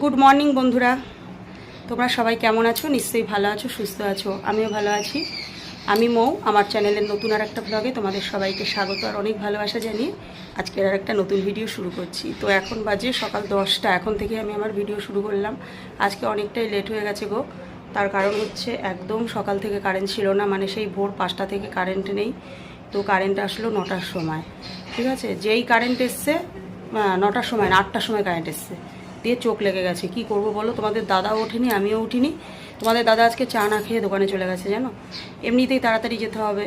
Good morning বন্ধুরা। তোমরা সবাই কেমন আছো? নিশ্চয়ই ভালো আছো, সুস্থ আছো। আমিও ভালো আছি। আমি মৌ, আমার চ্যানেলের নতুন আর একটা ব্লগে তোমাদের সবাইকে স্বাগত আর অনেক ভালোবাসা জানিয়ে আজকের আর একটা নতুন ভিডিও শুরু করছি। তো এখন বাজে সকাল দশটা। এখন থেকে আমি আমার ভিডিও শুরু করলাম। আজকে অনেকটাই লেট হয়ে গেছে গো। তার কারণ হচ্ছে একদম সকাল থেকে কারেন্ট ছিল না মানে সেই ভোর পাঁচটা থেকে কারেন্ট নেই। তো কারেন্ট আসলো নটার সময়। ঠিক আছে? যেই কারেন্ট এসছে নটার সময় না, আটটার সময় কারেন্ট এসছে। দিয়ে চোখ লেগে গেছে। কি করব বলো? তোমাদের দাদাও ওঠেনি, আমিও উঠিনি। তোমাদের দাদা আজকে চা না খেয়ে দোকানে চলে গেছে, জানো? এমনিতেই তাড়াতাড়ি যেতে হবে।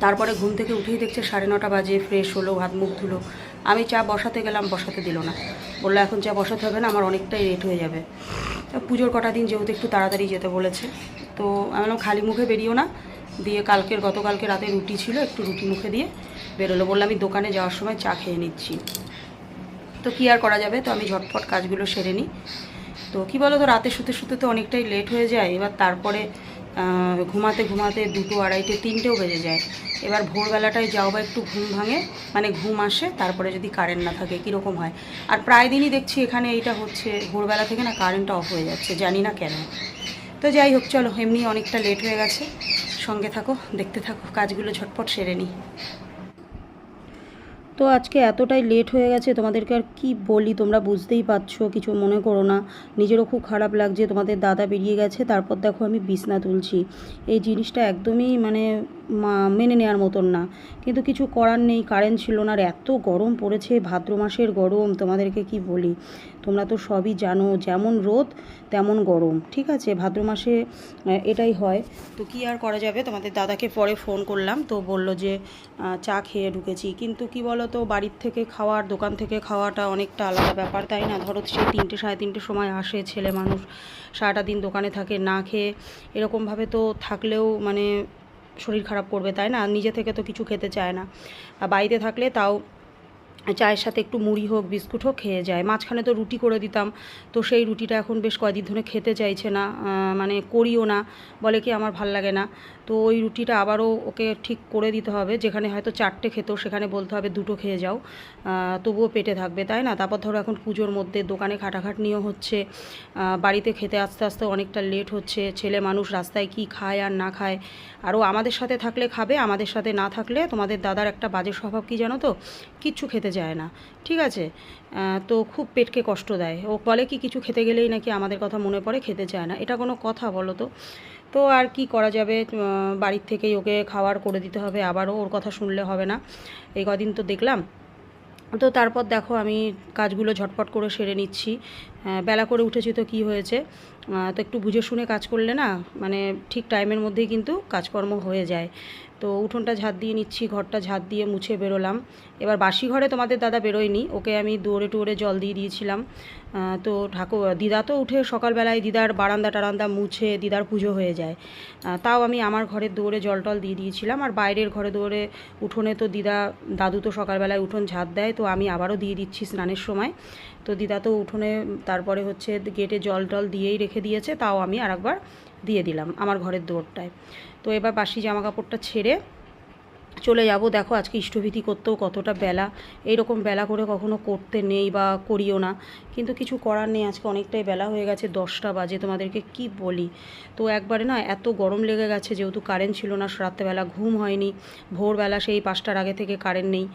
তারপরে ঘুম থেকে উঠেই দেখছে সাড়ে নটা বাজে ফ্রেশ হলো, হাত মুখ ধুলো। আমি চা বসাতে গেলাম, বসাতে দিল না। বলল, এখন চা বসাতে হবে না, আমার অনেকটাই লেট হয়ে যাবে। পুজোর কটা দিন যেহেতু একটু তাড়াতাড়ি যেতে বলেছে, তো আমি বললাম, খালি মুখে বেরিয়েও না। দিয়ে কালকের, গতকালকে রাতে রুটি ছিল, একটু রুটি মুখে দিয়ে বেরোলো। বললাম আমি দোকানে যাওয়ার সময় চা খেয়ে নিচ্ছি। তো কী আর করা যাবে? তো আমি ঝটপট কাজগুলো সেরে নিই। তো কী বলো তো রাতে শুতে শুতে তো অনেকটাই লেট হয়ে যায়। এবার তারপরে ঘুমাতে ঘুমাতে দুটো আড়াইটে, তিনটেও বেজে যায়। এবার ভোরবেলাটায় যাও বা একটু ঘুম ভাঙে মানে ঘুম আসে, তারপরে যদি কারেন্ট না থাকে, কীরকম হয়? আর প্রায় দিনই দেখছি এখানে এইটা হচ্ছে, ভোরবেলা থেকে না কারেন্টটা অফ হয়ে যাচ্ছে, জানি না কেন। তো যাই হোক, চলো, এমনি অনেকটা লেট হয়ে গেছে। সঙ্গে থাকো, দেখতে থাকো, কাজগুলো ঝটপট সেরে নিই। তো আজকে এতটাই লেট হয়ে গেছে, তোমাদেরকে আর কি বলি? তোমরা বুঝতেই পারছ, কিছু মনে করো না। নিজেরও খুব খারাপ লাগছে, তোমাদের দাদা বেরিয়ে গেছে, তারপর দেখো আমি বিছনা তুলছি। এই জিনিসটা একদমই মানে মেনে নেওয়ার মতন না। কিন্তু কিছু করার নেই, কারেন্ট ছিল না। আর এত গরম পড়েছে, ভাদ্র মাসের গরম, তোমাদেরকে কি বলি? তোমরা তো সবই জানো, যেমন রোদ, তেমন গরম, ঠিক আছে? ভাদ্র মাসে এটাই হয়। তো কি আর করা যাবে? তোমাদের দাদাকে পরে ফোন করলাম, তো বলল যে চা খেয়ে ঢুকেছি। কিন্তু কি বলো তো বাড়ির থেকে খাওয়ার, দোকান থেকে খাওয়াটা অনেকটা আলাদা ব্যাপার, তাই না? ধরো সে তিনটে, সাড়ে তিনটের সময় আসে ছেলে মানুষ, সারাটা দিন দোকানে থাকে, না খেয়ে, এরকমভাবে তো থাকলেও মানে শরীর খারাপ করবে, তাই না? নিজে থেকে তো কিছু খেতে চায় না। বাড়িতে থাকলে তাও চায়ের সাথে একটু মুড়ি হোক, বিস্কুট হোক খেয়ে যায়। মাঝখানে তো রুটি করে দিতাম, তো সেই রুটিটা এখন বেশ কয়দিন ধরে খেতে চাইছে না মানে করিও না, বলে কি আমার ভালো লাগে না। তো ওই রুটিটা আবারও ওকে ঠিক করে দিতে হবে, যেখানে হয়তো চারটে খেত সেখানে বলতে হবে দুটো খেয়ে যাও তবুও পেটে থাকবে, তাই না? তারপর ধরো এখন পুজোর মধ্যে দোকানে খাটাখাটনিও হচ্ছে বাড়িতে খেতে আস্তে আস্তে অনেকটা লেট হচ্ছে, ছেলে মানুষ রাস্তায় কি খায় আর না খায়, আরও আমাদের সাথে থাকলে খাবে, আমাদের সাথে না থাকলে তোমাদের দাদার একটা বাজে স্বভাব কি জানো তো? কিচ্ছু খেতে যায় না। ঠিক আছে? তো খুব পেটকে কষ্ট দেয়। ও বলে কি কিছু খেতে গেলেই নাকি আমাদের কথা মনে পড়ে, খেতে চায় না। এটা কোনো কথা বলো তো। তো আর কি করা যাবে? বাড়ির থেকেই ওকে খাবার করে দিতে হবে। আবারও ওর কথা শুনলে হবে না। এই কদিন তো দেখলাম। তো তারপর দেখো আমি কাজগুলো ঝটপট করে সেরে নিচ্ছি। বেলা করে উঠেছি তো কি হয়েছে? তো একটু বুঝে শুনে কাজ করলে না মানে ঠিক টাইমের মধ্যেই কিন্তু কাজকর্ম হয়ে যায়। তো উঠোনটা ঝাঁট দিয়ে নিচ্ছি, ঘরটা ঝাঁট দিয়ে মুছে বেরোলাম। এবার বাসি ঘরে তোমাদের দাদা বেরোয়নি, ওকে আমি দৌড়ে টুড়ে জল দিয়ে দিয়েছিলাম। তো ঠাকুর, দিদা তো উঠে সকালবেলায় দিদার বারান্দা টারান্দা মুছে দিদার পুজো হয়ে যায়। তাও আমি আমার ঘরের দৌড়ে জল টল দিয়ে দিয়েছিলাম। আর বাইরের ঘরে দৌড়ে উঠোনে তো দিদা, দাদু তো সকালবেলায় উঠোন ঝাঁট দেয়, তো আমি আবারও দিয়ে দিচ্ছি স্নানের সময়। তো দিদা তো উঠোনে, তারপরে হচ্ছে গেটে জল টল দিয়েই রেখে দিয়েছে, তাও আমি আরেকবার দিয়ে দিলাম আমার ঘরের দৌড়টায় তো এবার বাসি জামা কাপড়টা ছেড়ে চলে যাব। দেখো আজকে ইষ্টভীতি করতেও কতটা বেলা। এইরকম বেলা করে কখনো করতে নেই বা করিও না। কিন্তু কিছু করার নেই, আজকে অনেকটাই বেলা হয়ে গেছে, দশটা বাজে। তোমাদেরকে কি বলি? তো একবারে না এত গরম লেগে গেছে, যেহেতু কারেন্ট ছিল না, রাত্রেবেলা ঘুম হয়নি। ভোরবেলা সেই পাঁচটার আগে থেকে কারেন্ট নেই।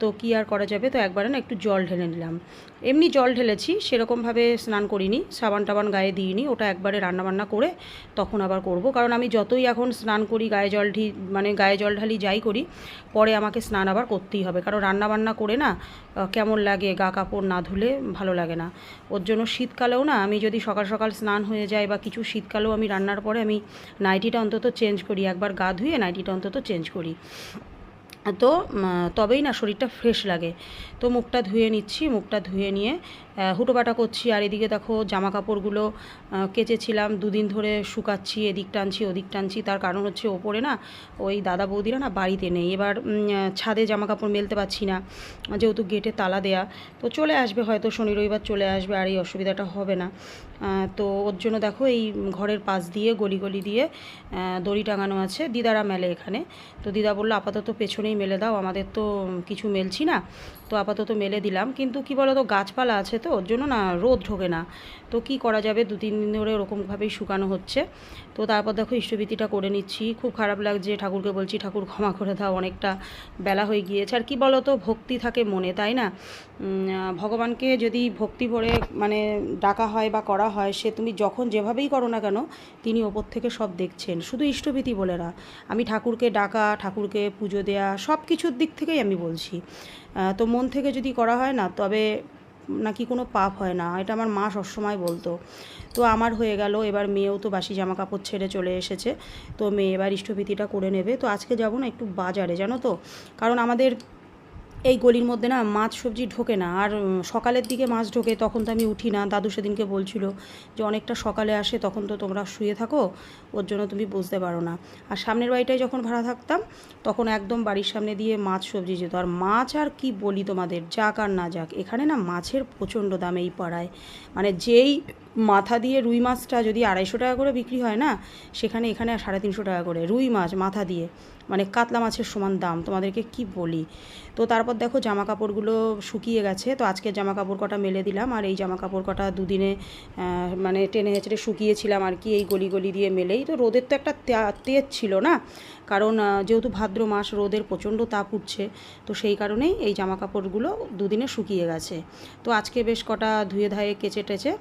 তো কি আর করা যাবে? তো একবারে না একটু জল ঢেলে নিলাম। এমনি জল ঢেলেছি, সেরকমভাবে স্নান করিনি, সাবান টাবান গায়ে দিইনি। ওটা একবারে রান্নাবান্না করে তখন আবার করব। কারণ আমি যতই এখন স্নান করি, গায়ে জল ঢি মানে গায়ে জল ঢালি যাই করি, পরে আমাকে স্নান আবার করতেই হবে। কারণ রান্নাবান্না করে না কেমন লাগে, গা কাপড় না ধুলে ভালো লাগে না। ওর জন্য শীতকালেও না, আমি যদি সকাল সকাল স্নান হয়ে যায় বা কিছু শীতকালেও আমি রান্নার পরে আমি নাইটিটা অন্তত চেঞ্জ করি, একবার গা ধুয়ে নাইটিটা অন্তত চেঞ্জ করি। তো তবেই না শরীরটা ফ্রেশ লাগে। তো মুখটা ধুয়ে নিচ্ছি, মুখটা ধুয়ে নিয়ে হুটোপাটা করছি আর এদিকে দেখো জামা কাপড়গুলো কেচেছিলাম, দুদিন ধরে শুকাচ্ছি, এদিক টানছি, ওদিক টানছি, তার কারণ হচ্ছে ওপরে না ওই দাদা বৌদিরা না বাড়িতে নেই। এবার ছাদে জামা কাপড় মেলতে পারছি না, যেহেতু গেটে তালা দেয়া, তো চলে আসবে হয়তো শনি রবিবার চলে আসবে আর এই অসুবিধাটা হবে না। তো ওর জন্য দেখো এই ঘরের পাশ দিয়ে গলি গলি দিয়ে দড়ি টাঙানো আছে, দিদারা মেলে এখানে। তো দিদা বলল, আপাতত পেছনেই মেলে দাও, আমাদের তো কিছু মেলছি না। তো আপাতত মেলে দিলাম। কিন্তু কি বলো তো গাছপালা আছে তো, ওর জন্য না রোদ ঢোকে না। তো কি করা যাবে? দু তিন দিন ধরে ওরকমভাবেই শুকানো হচ্ছে। তো তারপর দেখো ইষ্টভীতিটা করে নিচ্ছি। খুব খারাপ লাগছে, ঠাকুরকে বলছি, ঠাকুর ক্ষমা করে দাও, অনেকটা বেলা হয়ে গিয়েছে। আর কি বলো তো ভক্তি থাকে মনে, তাই না? ভগবানকে যদি ভক্তি ভরে মানে ডাকা হয় বা করা হয়, সে তুমি যখন যেভাবেই করো না কেন, তিনি ওপর থেকে সব দেখছেন। শুধু ইষ্টভীতি বলে না, আমি ঠাকুরকে ডাকা, ঠাকুরকে পুজো দেয়া সব কিছুর দিক থেকেই আমি বলছি। তো মন থেকে যদি করা হয় না, তবে নাকি কোনো পাপ হয় না, এটা আমার মা সবসময় বলতো। তো আমার হয়ে গেল, এবার মেয়েও তো বাসি জামা কাপড় ছেড়ে চলে এসেছে, তো মেয়ে এবার ইষ্টভীতিটা করে নেবে। তো আজকে যাব না একটু বাজারে, জানো তো? কারণ আমাদের এই গলির মধ্যে না মাছ সবজি ঢোকে না। আর সকালের দিকে মাছ ঢোকে, তখন তো আমি উঠি না। দাদু সেদিনকে বলছিল যে, অনেকটা সকালে আসে, তখন তো তোমরা শুয়ে থাকো, ওর জন্য তুমি বুঝতে পারো না। আর সামনের বাড়িটায় যখন ভাড়া থাকতাম, তখন একদম বাড়ির সামনে দিয়ে মাছ সবজি যেত। আর মাছ আর কি বলি তোমাদের, যাক আর না যাক, এখানে না মাছের প্রচণ্ড দাম এই পাড়ায়। মানে যেই মাথা দিয়ে রুই মাছটা যদি আড়াইশো টাকা করে বিক্রি হয় না, সেখানে এখানে সাড়ে তিনশো টাকা করে, রুই মাছ মাথা দিয়ে। মানে কাতলা মাছের সমান দাম, তোমাদেরকে কি বলি? তো তারপর দেখো জামা কাপড়গুলো শুকিয়ে গেছে, তো আজকে জামা কাপড় কটা মেলে দিলাম, আর এই জামা কাপড় কটা দুদিনে মানে টেনে হেঁচড়ে শুকিয়েছিলাম আর কি, এই গলি গলি দিয়ে মেলেই। তো রোদের তো একটা তেজ ছিল না? কারণ যেহেতু ভাদ্র মাস, রোদের প্রচণ্ড তাপ উঠছে, তো সেই কারণেই এই জামা কাপড়গুলো দুদিনে শুকিয়ে গেছে। তো আজকে বেশ কটা ধুয়ে ধায়ে কেচে টেচে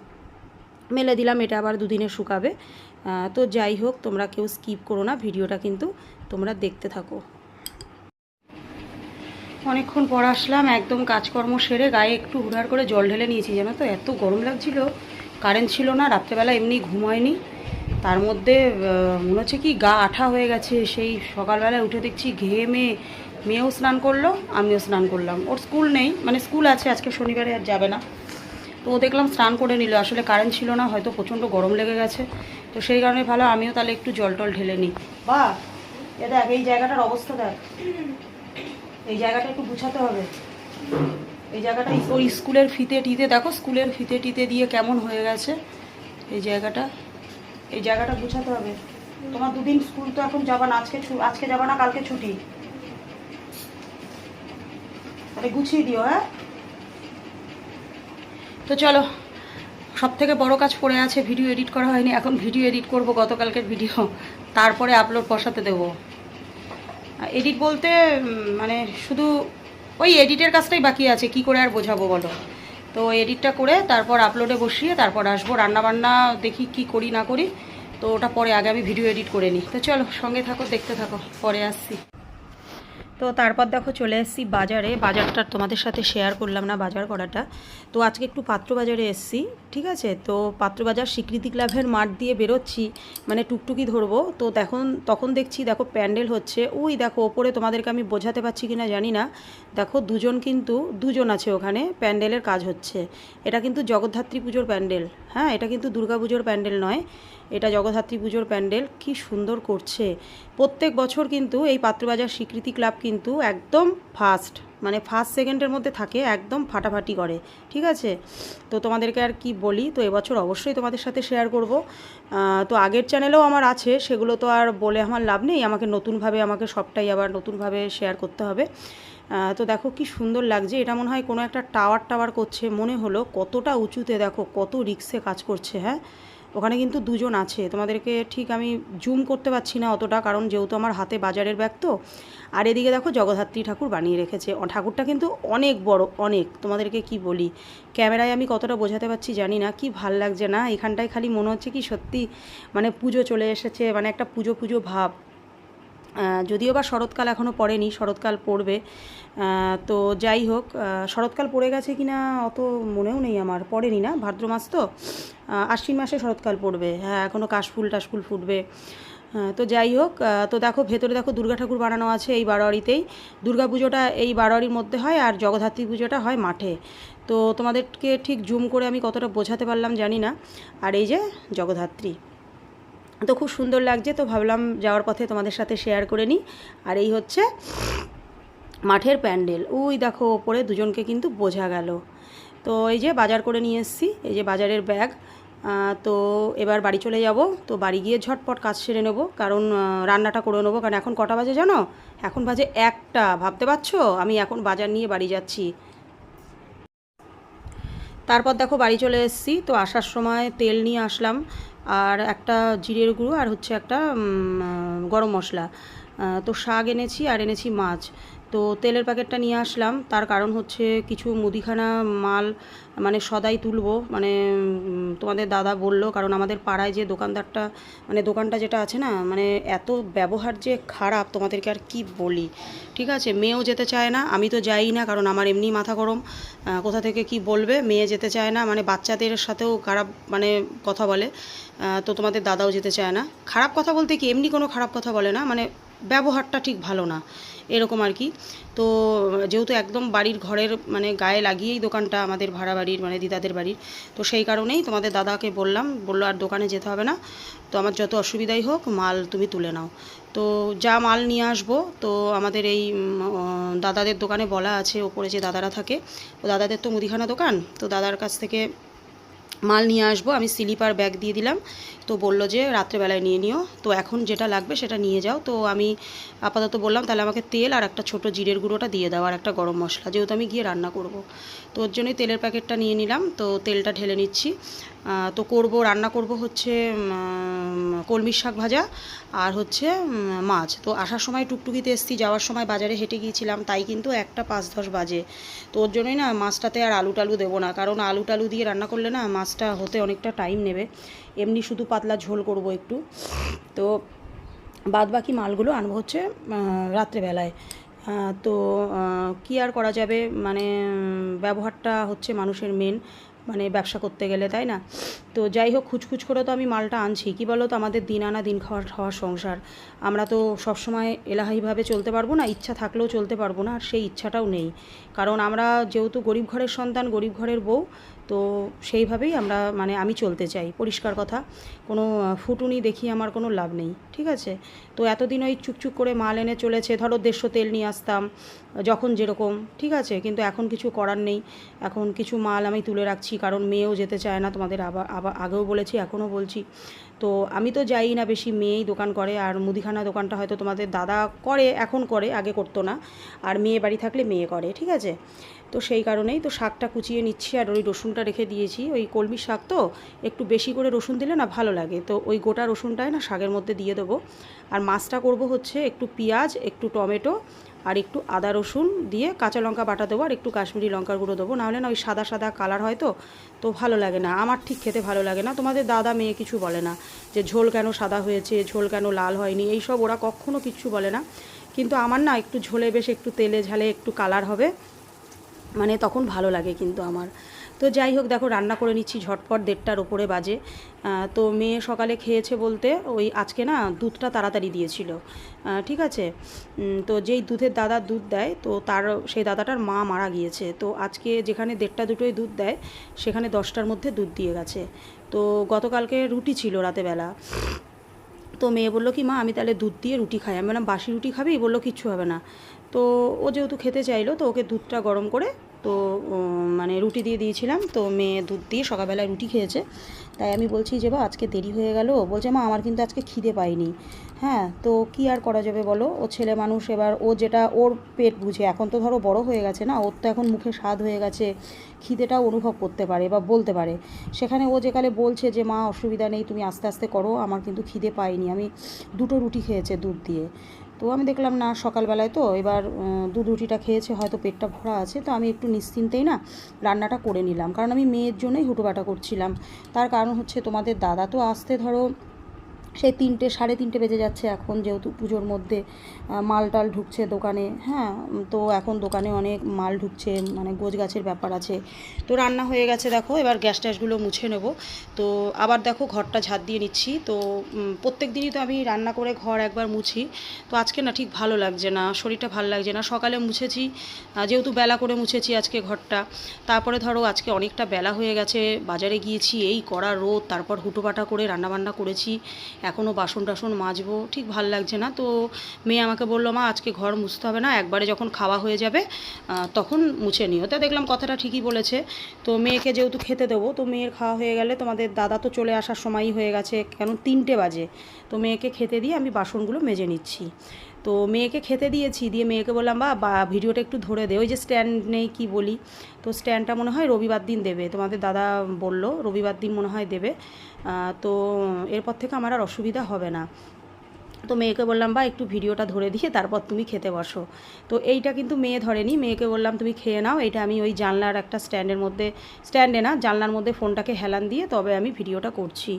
মেলে দিলাম, এটা আবার দুদিনে শুকাবে। তো যাই হোক, তোমরা কেউ স্কিপ করো না, ভিডিওটা কিন্তু তোমরা দেখতে থাকো। অনেকক্ষণ পর আসলাম একদম কাজকর্ম সেরে গায়ে একটু হুড়ার করে জল ঢেলে নিয়েছি জানো তো? এত গরম লাগছিল কারেন্ট ছিল না রাত্রেবেলা এমনি ঘুম হয়নি। তার মধ্যে মনে হচ্ছে কি গা আঠা হয়ে গেছে সেই সকালবেলায় উঠে দেখছি ঘেমে মেয়েও স্নান করল আমিও স্নান করলাম। ওর স্কুল নেই মানে স্কুল আছে আজকে শনিবারে আর যাবে না। তো ও দেখলাম স্নান করে নিল আসলে কারেন্ট ছিল না হয়তো প্রচণ্ড গরম লেগে গেছে। তো সেই কারণে ভালো আমিও তাহলে একটু জল টল ঢেলে নিই। বা এ দেখ এই জায়গাটার অবস্থা দেখ। এই জায়গাটা একটু গুছাতে হবে। এই জায়গাটা ওই স্কুলের ফিতে টিতে দেখো স্কুলের ফিতে টিতে দিয়ে কেমন হয়ে গেছে এই জায়গাটা। এই জায়গাটা গুছাতে হবে। তোমার দুদিন স্কুল তো এখন যাবা না আজকে আজকে যাবা না কালকে ছুটি। তাহলে গুছিয়ে দিও হ্যাঁ? তো চলো। সব থেকে বড় কাজ পড়ে আছে ভিডিও এডিট করা হয়নি। এখন ভিডিও এডিট করব, গতকালকের ভিডিও তারপরে আপলোড বসাতে দেবো। এডিট বলতে মানে শুধু ওই এডিটের কাজটাই বাকি আছে, কি করে আর বোঝাবো বলো? তো এডিটটা করে তারপর আপলোডে বসিয়ে তারপর আসব, রান্নাবান্না দেখি কি করি, না করি। তো ওটা পরে আগে আমি ভিডিও এডিট করে নিই। তো চলো, সঙ্গে থাকো, দেখতে থাকো, পরে আসছি। তো তারপর দেখো, চলে এসেছি বাজারে। বাজারটা তোমাদের সাথে শেয়ার করলাম না, বাজার করাটা। তো আজকে একটু পাত্র বাজারে এসেছি। ঠিক আছে? তো পাত্রবাজার স্বীকৃতি ক্লাবের মাঠ দিয়ে বেরোচ্ছি মানে টুকটুকি ধরবো। তো তখন তখন দেখছি দেখো প্যান্ডেল হচ্ছে, ওই দেখো ওপরে তোমাদেরকে আমি বোঝাতে পারছি কি না জানি না। দেখো দুজন কিন্তু, দুজন আছে ওখানে, প্যান্ডেলের কাজ হচ্ছে। এটা কিন্তু জগদ্ধাত্রী পুজোর প্যান্ডেল হ্যাঁ? এটা কিন্তু দুর্গা পুজোর প্যান্ডেল নয়, এটা জগদ্ধাত্রী পুজোর প্যান্ডেল, কি সুন্দর করছে। প্রত্যেক বছর কিন্তু এই পাত্রবাজার স্বীকৃতি ক্লাব কিন্তু একদম ফার্স্ট। মানে ফার্স্ট সেকেন্ডের মধ্যে থাকে, একদম ফাটাফাটি করে, ঠিক আছে? তো তোমাদেরকে আর কি বলি, তো এবছর অবশ্যই তোমাদের সাথে শেয়ার করব। তো আগের চ্যানেলেও আমার আছে, সেগুলো তো আর বলে আমার লাভ নেই, আমাকে নতুনভাবে, আমাকে সবটাই আবার নতুনভাবে শেয়ার করতে হবে। তো দেখো কি সুন্দর লাগছে, এটা মনে হয় কোনো একটা টাওয়ার টাওয়ার করছে, মনে হলো কতটা উঁচুতে দেখো, কত রিক্সে কাজ করছে হ্যাঁ? ওখানে কিন্তু দুজন আছে। তোমাদেরকে ঠিক আমি জুম করতে পারছি না অতটা, কারণ যেহেতু আমার হাতে বাজারের ব্যাগ তো। আর এদিকে দেখো জগদ্ধাত্রী ঠাকুর বানিয়ে রেখেছে। ঠাকুরটা কিন্তু অনেক বড়, অনেক। তোমাদেরকে কি বলি? ক্যামেরায় আমি কতটা বোঝাতে পারছি জানি না, কি ভালো লাগছে না? এখানটায় খালি মনে হচ্ছে কি সত্যি মানে পুজো চলে এসেছে মানে একটা পুজো পুজো ভাব। যদিও বা শরৎকাল এখনও পড়েনি, শরৎকাল পড়বে। তো যাই হোক শরৎকাল পড়ে গেছে কি না অত মনেও নেই আমার, পড়েনি না, ভাদ্র মাস তো আশ্বিন মাসে শরৎকাল পড়বে হ্যাঁ এখনও কাশফুল টাশফুল ফুটবে তো যাই হোক তো দেখো, ভেতরে দেখো দুর্গা ঠাকুর বানানো আছে এই বারোয়ারিতেই, দুর্গা পুজোটা এই বারোয়ারির মধ্যে হয় আর জগদ্ধাত্রী পুজোটা হয় মাঠে, তো তোমাদেরকে ঠিক জুম করে আমি কতটা বোঝাতে পারলাম জানি না, আর এই যে জগদ্ধাত্রী, তো খুব সুন্দর লাগছে, তো ভাবলাম যাওয়ার পথে তোমাদের সাথে শেয়ার করে নিই, আর এই হচ্ছে মাঠের প্যান্ডেল। ওই দেখো, ওপরে দুজনকে কিন্তু বোঝা গেল। তো এই যে বাজার করে নিয়ে এসেছি, এই যে বাজারের ব্যাগ। তো এবার বাড়ি চলে যাব। তো বাড়ি গিয়ে ঝটপট কাজ সেরে নেব। কারণ রান্নাটা করে নেব। কারণ এখন কটা বাজে জানো? এখন বাজে একটা। ভাবতে পারছ? আমি এখন বাজার নিয়ে বাড়ি যাচ্ছি। তারপর দেখো বাড়ি চলে এসেছি। তো আসার সময় তেল নিয়ে আসলাম। আর একটা জিরের গুঁড়ো আর হচ্ছে একটা গরম মশলা। তো শাক এনেছি আর এনেছি মাছ। তো তেলের প্যাকেটটা নিয়ে আসলাম। তার কারণ হচ্ছে কিছু মুদিখানা মাল মানে সদাই তুলবো। মানে তোমাদের দাদা বলল, কারণ আমাদের পাড়ায় যে দোকানদারটা মানে দোকানটা যেটা আছে না মানে এত ব্যবহার যে খারাপ, তোমাদেরকে আর কি বলি? ঠিক আছে, মেয়েও যেতে চায় না, আমি তো যাই না, কারণ আমার এমনি মাথা গরম। কোথা থেকে কি বলবে? মেয়ে যেতে চায় না মানে বাচ্চাদের সাথেও খারাপ মানে কথা বলে। তো তোমাদের দাদাও যেতে চায় না। খারাপ কথা বলতে কি, এমনি কোনো খারাপ কথা বলে না মানে ব্যবহারটা ঠিক ভালো না। এরকম আর কি। তো, যেহেতু একদম বাড়ির ঘরের মানে গায়ে লাগিয়েই দোকানটা আমাদের ভাড়া বাড়ির মানে দিদাদের বাড়ির, তো সেই কারণেই তোমাদের দাদাকে বললাম, বলল আর দোকানে যেতে হবে না। তো আমার যত অসুবিধাই হোক, মাল তুমি তুলে নাও। তো যা মাল নিয়ে আসব, তো আমাদের এই দাদাদের দোকানে বলা আছে, ওপরে যে দাদারা থাকে তো দাদাদের তো মুদিখানা দোকান, তো দাদার কাছ থেকে মাল নিয়ে আসব, আমি স্লিপার ব্যাগ দিয়ে দিলাম। তো বলল যে রাত্রেবেলায় নিয়ে নিও। তো এখন যেটা লাগবে সেটা নিয়ে যাও। তো আমি আপাতত বললাম, তাহলে আমাকে তেল আর একটা ছোট জিরের গুঁড়োটা দিয়ে দাও আর একটা গরম মশলা, যেহেতু আমি গিয়ে রান্না করব। তো ওর জন্যই তেলের প্যাকেটটা নিয়ে নিলাম। তো তেলটা ঢেলে নিচ্ছি। তো করব, রান্না করব হচ্ছে কলমির শাক ভাজা আর হচ্ছে মাছ। তো আসার সময় টুকটুকিতে এসছি, যাওয়ার সময় বাজারে হেঁটে গিয়েছিলাম, তাই কিন্তু একটা পাঁচ দশ বাজে। তো ওর জন্যই না মাছটাতে আর আলু টালু দেবো না, কারণ আলু টালু দিয়ে রান্না করলে না মাছটা হতে অনেকটা টাইম নেবে। এমনি শুধু পাতলা ঝোল করব একটু। তো বাদ বাকি মালগুলো আনব হচ্ছে রাত্রেবেলায়। তো কি আর করা যাবে? মানে ব্যবহারটা হচ্ছে মানুষের মেন মানে ব্যবসা করতে গেলে, তাই না? তো যাই হোক, খুচখুচ করে তো আমি মালটা আনছি। কি বলো তো আমাদের দিন আনা দিন খাওয়ার খাওয়ার সংসার। আমরা তো সবসময় এলাহাইভাবে চলতে পারব না, ইচ্ছা থাকলেও চলতে পারব না, আর সেই ইচ্ছাটাও নেই। কারণ আমরা যেহেতু গরিব ঘরের সন্তান, গরিব ঘরের বউ তো সেইভাবেই আমরা মানে আমি চলতে চাই। পরিষ্কার কথা, কোনো ফুটুনি দেখি আমার কোনো লাভ নেই, ঠিক আছে? তো এতদিন ওই চুকচুক করে মাল এনে চলেছে, ধরো দেড়শো তেল নিয়ে আসতাম, যখন যেরকম, ঠিক আছে? কিন্তু এখন কিছু করার নেই। এখন কিছু মাল আমি তুলে রাখছি, কারণ মেয়েও যেতে চায় না, তোমাদের আবার আবার আগেও বলেছি, এখনও বলছি। তো আমি তো যাই না বেশি, মেয়েই দোকান করে, আর মুদিখানা দোকানটা হয়তো তোমাদের দাদা করে, এখন করে, আগে করতো না। আর মেয়ে বাড়ি থাকলে মেয়ে করে, ঠিক আছে? তো সেই কারণেই তো শাকটা কুচিয়ে নিচ্ছি আর ওই রসুনটা রেখে দিয়েছি। ওই কলমির শাক তো, একটু বেশি করে রসুন দিলে না ভালো লাগে। তো ওই গোটা রসুনটাই না শাকের মধ্যে দিয়ে দেবো। আর মাছটা করব হচ্ছে একটু পেঁয়াজ, একটু টমেটো আর একটু আদা রসুন দিয়ে কাঁচা লঙ্কা বাটা দেবো আর একটু কাশ্মীরি লঙ্কার গুঁড়ো দেবো। নাহলে না ওই সাদা সাদা কালার হয় তো তো ভালো লাগে না। আমার ঠিক খেতে ভালো লাগে না। তোমাদের দাদা মেয়ে কিছু বলে না যে ঝোল কেন সাদা হয়েছে, ঝোল কেন লাল হয়নি, এইসব ওরা কখনো কিচ্ছু বলে না। কিন্তু আমার না একটু ঝোলে বেশ একটু তেলে ঝালে একটু কালার হবে। মানে তখন ভালো লাগে কিন্তু আমার। তো যাই হোক, দেখো, রান্না করে নিচ্ছি ঝটপট, দেড়টার ওপরে বাজে। তো মেয়ে সকালে খেয়েছে বলতে ওই আজকে না দুধটা তাড়াতাড়ি দিয়েছিল। ঠিক আছে? তো যেই দুধের দাদা দুধ দেয়, তো তার, সেই দাদাটার মা মারা গিয়েছে। তো আজকে যেখানে দেড়টা দুটোই দুধ দেয়, সেখানে দশটার মধ্যে দুধ দিয়ে গেছে। তো গতকালকে রুটি ছিল রাতেবেলা। তো মেয়ে বলল কি, মা, আমি তাহলে দুধ দিয়ে রুটি খাই। আমি বললাম, বাসি রুটি খাবি? বলল, কিচ্ছু হবে না। তো ও যেহেতু খেতে চাইলো, তো ওকে দুধটা গরম করে, তো মানে রুটি দিয়ে দিয়েছিলাম। তো মেয়ে দুধ দিয়ে সকালবেলায় রুটি খেয়েছে। তাই আমি বলছি যে, বা, আজকে দেরি হয়ে গেল। বলছে, মা, আমার কিন্তু আজকে খিদে পাইনি হ্যাঁ তো কি আর করা যাবে বলো? ও ছেলে মানুষ, এবার ও যেটা, ওর পেট বুঝে। এখন তো ধরো বড় হয়ে গেছে না, ওর তো এখন মুখে স্বাদ হয়ে গেছে, খিদেটাও অনুভব করতে পারে বা বলতে পারে। সেখানে ও যেকালে বলছে যে, মা, অসুবিধা নেই, তুমি আস্তে আস্তে করো, আমার কিন্তু খিদে পাইনি আমি দুটো রুটি খেয়েছে দুধ দিয়ে। তো আমি দেখলাম না সকালবেলায় তো, এবার দুধ রুটিটা খেয়েছে, হয়তো পেটটা ভরা আছে, তো আমি একটু নিশ্চিন্তেই না রান্নাটা করে নিলাম। কারণ আমি মেয়ের জন্যই হুটোপাটা করছিলাম। তার কারণ হচ্ছে তোমাদের দাদা তো আসতে ধরো সেই তিনটে, সাড়ে তিনটে বেজে যাচ্ছে এখন যেহেতু পুজোর মধ্যে মাল টাল ঢুকছে দোকানে হ্যাঁ তো এখন দোকানে অনেক মাল ঢুকছে মানে গোছ গাছের ব্যাপার আছে। তো রান্না হয়ে গেছে দেখো, এবার গ্যাস ট্যাসগুলো মুছে নেব। তো আবার দেখো ঘরটা ঝাঁট দিয়ে নিচ্ছি। তো প্রত্যেক দিনই তো আমি রান্না করে ঘর একবার মুছি। তো আজকে না ঠিক ভালো লাগছে না, শরীরটা ভালো লাগছে না। সকালে মুছেছি যেহেতু বেলা করে মুছেছি আজকে ঘরটা। তারপরে ধরো আজকে অনেকটা বেলা হয়ে গেছে, বাজারে গিয়েছি, এই কড়া রোদ, তারপর হুটোপাটা করে রান্নাবান্না করেছি। এখনও বাসন টাসন মাজবো, ঠিক ভালো লাগছে না। তো মেয়ে আমাকে বলল, মা, আজকে ঘর মুছতে হবে না, একবারে যখন খাওয়া হয়ে যাবে তখন মুছে নিও। তা দেখলাম কথাটা ঠিকই বলেছে। তো মেয়েকে যেহেতু খেতে দেবো, তো মেয়ের খাওয়া হয়ে গেলে তোমাদের দাদা তো চলে আসার সময়ই হয়ে গেছে, কেন তিনটে বাজে। তো মেয়েকে খেতে দিয়ে আমি বাসনগুলো মেজে নিচ্ছি। তো মেয়েকে খেতে দিয়েছি, দিয়ে মেয়েকে বললাম বা বা, ভিডিওটা একটু ধরে দে। ওই যে স্ট্যান্ড নেই কি বলি? তো স্ট্যান্ডটা মনে হয় রবিবার দিন দেবে। তোমাদের দাদা বলল, রবিবার দিন মনে হয় দেবে। তো এরপর থেকে আমার আর অসুবিধা হবে না। তো মেয়েকে বললাম, বা, একটু ভিডিওটা ধরে দিয়ে তারপর তুমি খেতে বসো। তো এইটা কিন্তু মেয়ে ধরেনি। মেয়েকে বললাম, তুমি খেয়ে নাও। এটা আমি ওই জানলার একটা স্ট্যান্ডের মধ্যে, স্ট্যান্ডে না, জানলার মধ্যে ফোনটাকে হেলান দিয়ে তবে আমি ভিডিওটা করছি।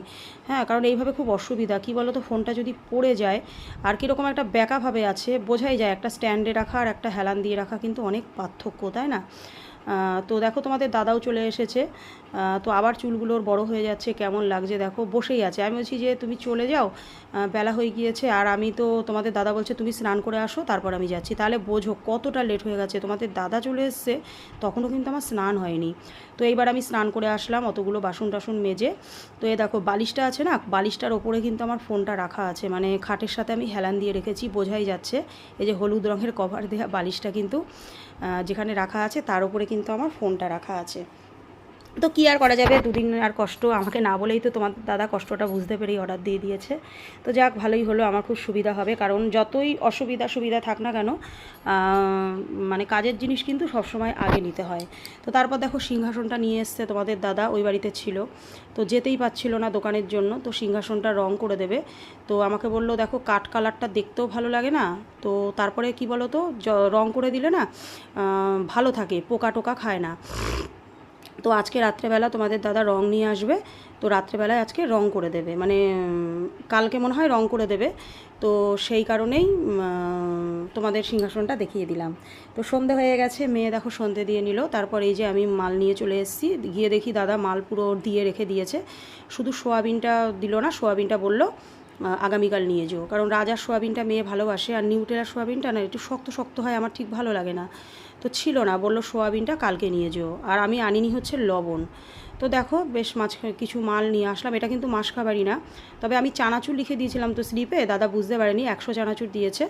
হ্যাঁ কারণ এইভাবে খুব অসুবিধা। কী বলো তো ফোনটা যদি পড়ে যায়, আর কীরকম একটা ব্যাকাভাবে আছে, বোঝাই যায় একটা স্ট্যান্ডে রাখা আর একটা হেলান দিয়ে রাখা কিন্তু অনেক পার্থক্য, তাই না? তো দেখো, তোমাদের দাদাও চলে এসেছে। তো আবার চুলগুলোর বড় হয়ে যাচ্ছে, কেমন লাগছে দেখো, বসেই আছে। আমি বলছি যে তুমি চলে যাও বেলা হয়ে গিয়েছে, আর আমি তো তোমাদের দাদা বলছে তুমি স্নান করে আসো, তারপর আমি যাচ্ছি। তাহলে বোঝো কতটা লেট হয়ে গেছে, তোমাদের দাদা চলে এসছে, তখনও কিন্তু আমার স্নান হয়নি। তো এইবার আমি স্নান করে আসলাম, অতগুলো বাসন টাসন মেজে, তো এ দেখো বালিশটা আছে না, বালিশটার ওপরে কিন্তু আমার ফোনটা রাখা আছে মানে খাটের সাথে আমি হেলান দিয়ে রেখেছি, বোঝাই যাচ্ছে। এই যে হলুদ রঙের কভার দেওয়া বালিশটা কিন্তু যেখানে রাখা আছে, তার উপরে কিন্তু আমার ফোনটা রাখা আছে। তো কী আর করা যাবে? দুদিন আর কষ্ট। আমাকে না বলেই তো তোমার দাদা কষ্টটা বুঝতে পেরেই অর্ডার দিয়ে দিয়েছে। তো যাক, ভালোই হলো। আমার খুব সুবিধা হবে। কারণ যতই অসুবিধা সুবিধা থাক না কেন মানে কাজের জিনিস কিন্তু সবসময় আগে নিতে হয়। তো তারপর দেখো, সিংহাসনটা নিয়ে এসছে তোমাদের দাদা। ওই বাড়িতে ছিল। তো যেতেই পাচ্ছিল না দোকানের জন্য। তো সিংহাসনটা রং করে দেবে। তো আমাকে বলল, দেখো কাঠ কালারটা দেখতেও ভালো লাগে না? তো তারপরে কি বলো তো রং করে দিলে না ভালো থাকে। পোকা টোকা খায় না। তো আজকে রাত্রেবেলা তোমাদের দাদা রং নিয়ে আসবে, তো রাত্রেবেলায় আজকে রং করে দেবে। মানে কালকে মনে হয় রং করে দেবে। তো সেই কারণেই তোমাদের সিংহাসনটা দেখিয়ে দিলাম। তো সন্ধে হয়ে গেছে, মেয়ে দেখো সন্ধে দিয়ে নিল। তারপর এই যে আমি মাল নিয়ে চলে এসেছি। গিয়ে দেখি দাদা মাল পুরো দিয়ে রেখে দিয়েছে। শুধু সোয়াবিনটা দিল না, সোয়াবিনটা বলল আগামীকাল নিয়ে যেও। কারণ রাজার সোয়াবিনটা মেয়ে ভালোবাসে, আর নিউটেলার সোয়াবিনটা না, একটু শক্ত শক্ত হয়, আমার ঠিক ভালো লাগে না। তো ছিল না, বলল, সোয়াবিনটা কালকে নিয়ে যেও। আর আমি আনিনি হচ্ছে লবণ। তো দেখো, বেশ মাছ, কিছু মাল নিয়ে আসলাম। এটা কিন্তু মাস খাবারই না। তবে আমি চানাচুর লিখে দিয়েছিলাম তো স্লিপে, দাদা বুঝতে পারেনি, একশো চানাচুর দিয়েছে।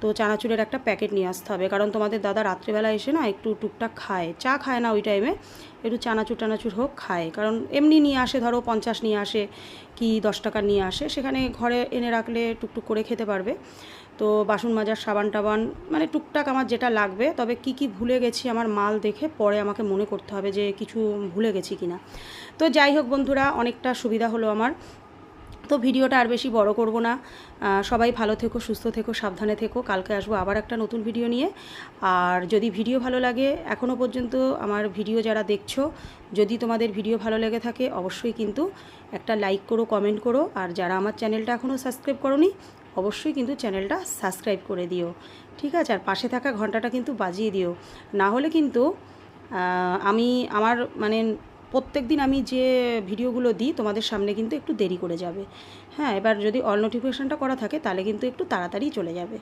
তো চানাচুরের একটা প্যাকেট নিয়ে আসতে হবে, কারণ তোমাদের দাদা রাত্রেবেলা এসে না একটু টুকটাক খায়। চা খায় না ওই টাইমে একটু চানাচুর টানাচুর হোক, খায়। কারণ এমনি নিয়ে আসে, ধরো পঞ্চাশ নিয়ে আসে কি দশ টাকা নিয়ে আসে, সেখানে ঘরে এনে রাখলে টুকটুক করে খেতে পারবে। তো বাসন মাজার, সাবান টাবান মানে টুকটাক আমার যেটা লাগবে, তবে কি কি ভুলে গেছি আমার মাল দেখে পরে আমাকে মনে করতে হবে যে কিছু ভুলে গেছি কিনা। তো যাই হোক বন্ধুরা, অনেকটা সুবিধা হলো আমার। তো ভিডিওটা আর বেশি বড় করব না। সবাই ভালো থেকো, সুস্থ থেকো, সাবধানে থেকো। কালকে আসব আবার একটা নতুন ভিডিও নিয়ে। আর যদি ভিডিও ভালো লাগে এখনও পর্যন্ত আমার ভিডিও যারা দেখছ, যদি তোমাদের ভিডিও ভালো লেগে থাকে, অবশ্যই কিন্তু একটা লাইক করো, কমেন্ট করো। আর যারা আমার চ্যানেলটা এখনও সাবস্ক্রাইব করোনি, অবশ্যই কিন্তু চ্যানেলটা সাবস্ক্রাইব করে দিও। ঠিক আছে? আর পাশে থাকা ঘন্টাটা কিন্তু বাজিয়ে দিও। না হলে কিন্তু আমি আমার মানে প্রত্যেক দিন আমি যে ভিডিওগুলো দিই, তোমাদের সামনে কিন্তু একটু দেরি করে যাবে। হ্যাঁ এবার যদি অল নোটিফিকেশানটা করা থাকে, তাহলে কিন্তু একটু তাড়াতাড়ি চলে যাবে।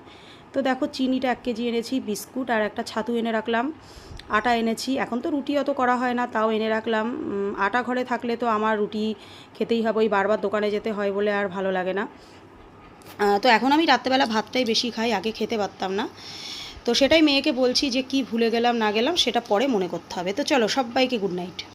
তো দেখো, চিনিটা এক কেজি এনেছি, বিস্কুট আর একটা ছাতু এনে রাখলাম। আটা এনেছি, এখন তো রুটি অত করা হয় না, তাও এনে রাখলাম। আটা ঘরে থাকলে তো আমার রুটি খেতেই হবে, ওই বারবার দোকানে যেতে হয় বলে আর ভালো লাগে না। তো এখন আমি রাত্রেবেলা ভাতটাই বেশি খাই, আগে খেতে পারতাম না। তো সেটাই মেয়েকে বলছি যে, কি ভুলে গেলাম, না গেলাম, সেটা পরে মনে করতে হবে। তো চলো, সবাইকে গুড নাইট